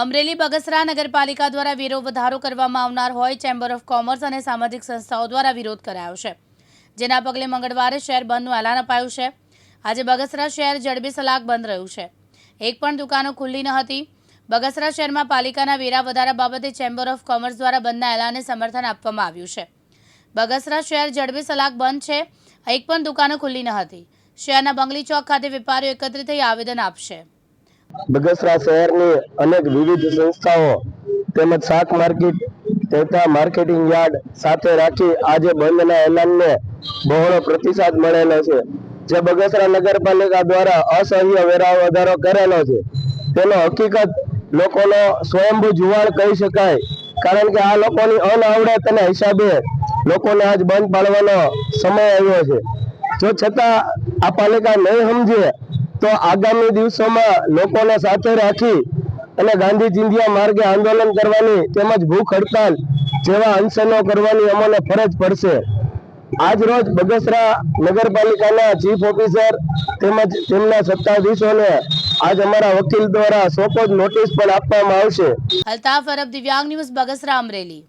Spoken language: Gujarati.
અમરેલી બગસરા નગરપાલિકા દ્વારા વેરો વધારો કરવામાં આવનાર હોય ચેમ્બર ઓફ કોમર્સ અને સામાજિક સંસ્થાઓ દ્વારા વિરોધ કરાયો છે. જેના પગલે મંગળવારે શહેર બંધનું એલાન અપાયું છે. આજે બગસરા શહેર જડબી સલાક બંધ રહ્યું છે. એક પણ દુકાનો ખુલ્લી ન હતી. બગસરા શહેરમાં પાલિકાના વેરા વધારા બાબતે ચેમ્બર ઓફ કોમર્સ દ્વારા બંધના એલાનને સમર્થન આપવામાં આવ્યું છે. બગસરા શહેર જડબી સલાક બંધ છે. એક પણ દુકાનો ખુલ્લી ન હતી. શહેરના બંગલી ચોક ખાતે વેપારીઓ એકત્રિત થઈ આવેદન આપશે. બગસરા શહેરની અનેક વિવિધ સંસ્થાઓ તેમજ શાક માર્કેટ તથા માર્કેટિંગ યાર્ડ સાથે રાખી આજે બંધના એલાનને બહોળો પ્રતિસાદ મળેલો છે. જે બગસરા નગરપાલિકા દ્વારા અસહ્ય વેરા વધારો કરેલો છે. તેનો હકીકત લોકોનો સ્વયંભૂ જુવાળ કહી શકાય. કારણ કે આ લોકોની અનઆવડત અને હિસાબે લોકોને આજ બંધ પાડવાનો સમય આવ્યો છે. જો છતાં આ પાલિકા નહીં સમજે તો આગામી દિવસોમાં લોકોને સાથે રાખી અને ગાંધી ચિંધ્યા માર્ગે આંદોલન કરવાની તેમજ ભૂખ હડતાલ જેવા અનશનો કરવાની અમને ફરજ પડશે. આજ રોજ બગસરા નગરપાલિકાના ચીફ ઓફિસર તેમજ તેમના સત્તાધીશોને આજ અમારા વકીલ દ્વારા સોપોજ નોટિસ પણ આપવામાં આવશે. અલ્તાફ અરબ દિવ્યાંગ ન્યૂઝ બગસરા અમરેલી.